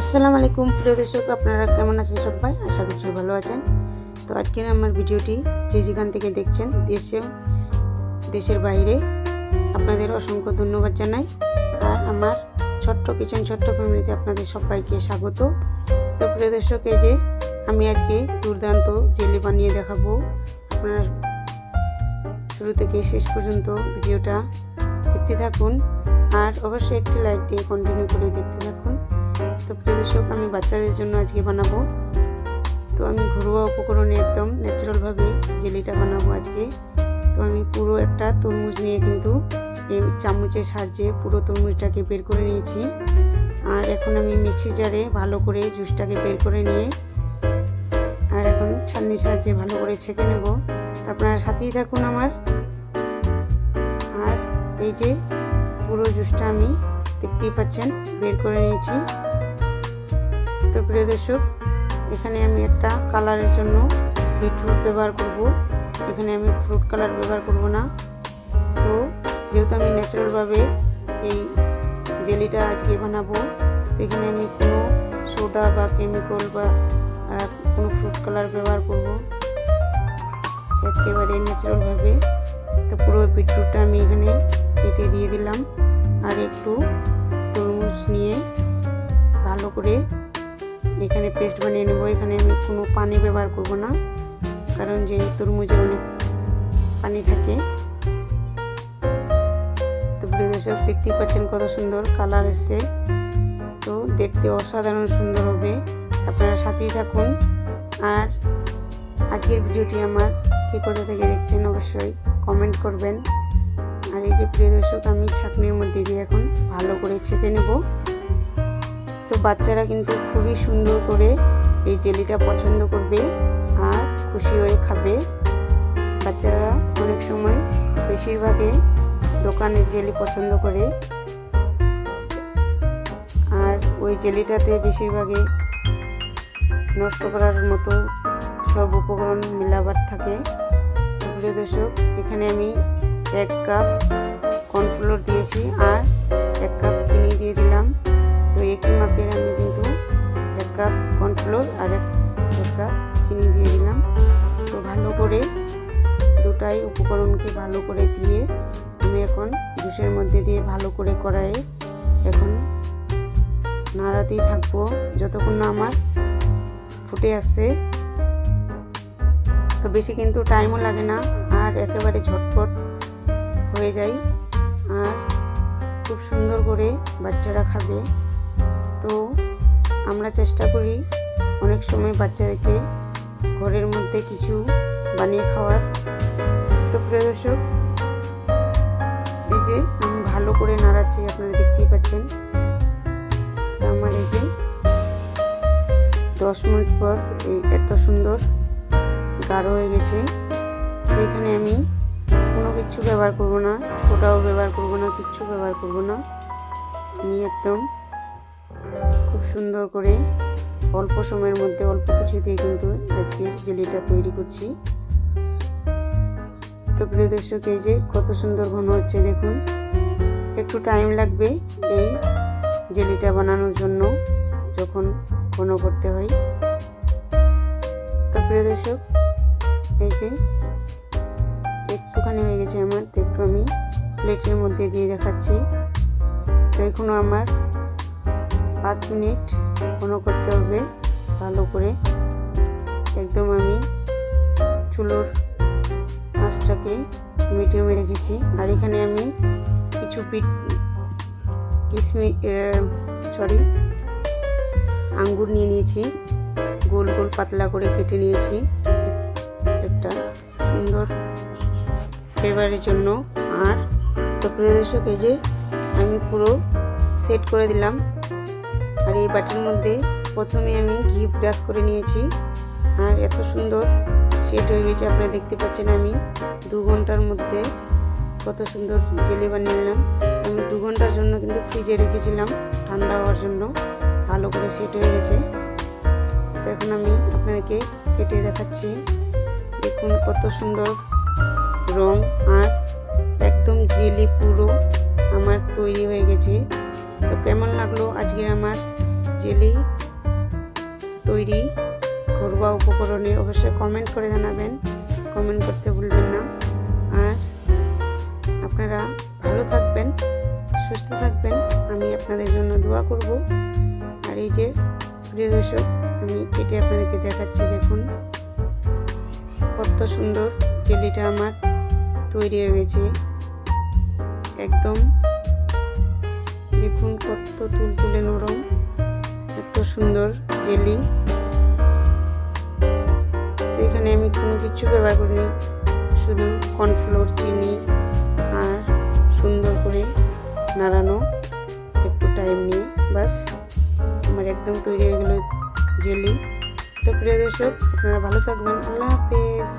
আসসালামু আলাইকুম, প্রিয় দর্শক, আপনারা কেমন আছেন সবাই? আশা করছি ভালো আছেন। তো আজকের আমার ভিডিওটি যে যেখান থেকে দেখছেন দেশে দেশের বাইরে, আপনাদের অসংখ্য ধন্যবাদ জানাই। আর আমার ছোট্ট কিচেন, ছোট্ট ফ্যামিলিতে আপনাদের সবাইকে স্বাগত। তো প্রিয় দর্শক, এই যে আমি আজকে দুর্দান্ত জেলি বানিয়ে দেখাবো। আপনারা শুরু থেকে শেষ পর্যন্ত ভিডিওটা দেখতে থাকুন। আর অবশ্যই একটি লাইক দিয়ে কন্টিনিউ করে দেখতে থাকুন। তো প্রিয় দর্শক, আমি বাচ্চাদের জন্য আজকে বানাবো। তো আমি ঘরোয়া উপকরণে একদম ন্যাচারালভাবে জেলিটা বানাবো আজকে। তো আমি পুরো একটা তরমুজ নিয়ে কিন্তু এই চামচের সাহায্যে পুরো তরমুজটাকে বের করে নিয়েছি। আর এখন আমি মিক্সি জারে ভালো করে জুসটাকে বের করে নিয়ে আর এখন ছান্নির সাহায্যে ভালো করে ছেঁকে নেব। আপনারা সাথেই থাকুন আমার। আর এই যে পুরো জুসটা আমি দেখতেই পাচ্ছেন, বের করে নিয়েছি। তো প্রিয় দর্শক, এখানে আমি একটা কালারের জন্য বিটরুট ব্যবহার করব। এখানে আমি ফ্রুট কালার ব্যবহার করব না। তো যেহেতু আমি ন্যাচারালভাবে এই জেলিটা আজকে বানাবো এখানে আমি কোনো সোডা বা কেমিক্যাল বা কোনো ফ্রুট কালার ব্যবহার করব। একেবারে ন্যাচারালভাবে। তো পুরো বিটরুটটা আমি এখানে কেটে দিয়ে দিলাম। আর একটু তরমুজ নিয়ে ভালো করে এখানে পেস্ট বানিয়ে নেব। এখানে আমি কোনো পানি ব্যবহার করব না, কারণ যে তরমুজে অনেক পানি থাকে। তো দর্শক, দেখতেই পাচ্ছেন কত সুন্দর কালার এসছে। তো দেখতে অসাধারণ সুন্দর হবে। আপনারা সাথেই থাকুন। আর আজকের ভিডিওটি আমার কে কোথা থেকে দেখছেন অবশ্যই কমেন্ট করবেন। আর এই যে প্রিয় দর্শক, আমি ছাকনির মধ্যে দিয়ে এখন ভালো করে ছেঁকে নেব। তো বাচ্চারা কিন্তু খুবই সুন্দর করে এই জেলিটা পছন্দ করবে আর খুশি হয়ে খাবে। বাচ্চারা অনেক সময় বেশিরভাগে দোকানের জেলি পছন্দ করে। আর ওই জেলিটাতে বেশিরভাগে নষ্ট করার মতো সব উপকরণ মিলাবার থাকে। প্রিয় দর্শক, এখানে আমি এক কাপ কর্নফ্লোর দিয়েছি আর এক কাপ চিনি দিয়ে দিলাম। একই মাপের আমি কিন্তু এক কাপ কর্নফ্লোর আর এক এক কাপ চিনি দিয়ে দিলাম। তো ভালো করে দুটাই উপকরণকে ভালো করে দিয়ে আমি এখন জুসের মধ্যে দিয়ে ভালো করে কড়াইয়ে এখন নাড়াতেই থাকব। যতক্ষণ না আমার ফুটে আসছে, তো বেশি কিন্তু টাইমও লাগে না আর একেবারে ঝটপট হয়ে যায়। আর খুব সুন্দর করে বাচ্চারা খাবে। তো আমরা চেষ্টা করি অনেক সময় বাচ্চাদেরকে ঘরের মধ্যে কিছু বানিয়ে খাওয়ার। তো প্রিয় দর্শক, এই যে আমি ভালো করে নাড়াচ্ছি, আপনারা দেখতেই পাচ্ছেন। আমার এই যে দশ মিনিট পর এই এত সুন্দর গাঢ় হয়ে গেছে। তো এখানে আমি কোনো কিছু ব্যবহার করব না, সোডাও ব্যবহার করব না, কিচ্ছু ব্যবহার করব না। আমি একদম খুব সুন্দর করে অল্প সময়ের মধ্যে অল্প কিছু দিয়ে কিন্তু আজকের জেলিটা তৈরি করছি। তো প্রিয় দর্শক, এই যে কত সুন্দর ঘন হচ্ছে দেখুন। একটু টাইম লাগবে এই জেলিটা বানানোর জন্য যখন ঘন করতে হয়। তো প্রিয় দর্শক, এই যে একটুখানি হয়ে গেছে আমার, তো একটু আমি প্লেটের মধ্যে দিয়ে দেখাচ্ছি। তো এখনও আমার পাঁচ মিনিট ঘন করতে হবে, ভালো করে। একদম আমি চুলোর মাছটাকে মিডিয়ামে রেখেছি। আর এখানে আমি কিছু পিট কিসমি সরি আঙ্গুর নিয়ে নিয়েছি। গোল গোল পাতলা করে কেটে নিয়েছি। একটা সুন্দর ফ্লেভারের জন্য। আর তো প্রিয় দর্শক এই যে আমি পুরো সেট করে দিলাম। আর এই বাটির মধ্যে প্রথমে আমি ঘি ব্রাশ করে নিয়েছি। আর এত সুন্দর সেট হয়ে গেছে, আপনারা দেখতে পাচ্ছেন আমি। দু ঘণ্টার মধ্যে কত সুন্দর জেলি বানিয়ে নিলাম। আমি দু ঘণ্টার জন্য কিন্তু ফ্রিজে রেখেছিলাম, ঠান্ডা হওয়ার জন্য। ভালো করে সেট হয়ে গেছে। তো এখন আমি আপনাদেরকে কেটে দেখাচ্ছি। দেখুন কত সুন্দর রং। আর একদম জেলি পুরো আমার তৈরি হয়ে গেছে। তো কেমন লাগল আজকের আমার জেলি তৈরি ঘরোয়া উপকরণে? অবশ্যই কমেন্ট করে জানাবেন। কমেন্ট করতে ভুলবেন না। আর আপনারা ভালো থাকবেন, সুস্থ থাকবেন। আমি আপনাদের জন্য দোয়া করব। আর এই যে, প্রিয় দর্শক, আমি কেটে আপনাদেরকে দেখাচ্ছি, দেখুন। কত সুন্দর জেলিটা আমার তৈরি হয়ে গেছে। একদম দেখুন কত তুলতুলে নরম, এত সুন্দর জেলি। এখানে আমি কোনো কিছু ব্যবহার করিনি, শুধু কর্নফ্লোর চিনি আর সুন্দর করে নাড়ানো, একটু টাইম নিয়ে বাস আমার একদম তৈরি হয়ে গেল জেলি। তো প্রিয় দর্শক, আপনারা ভালো থাকবেন। আল্লাহ হাফেজ।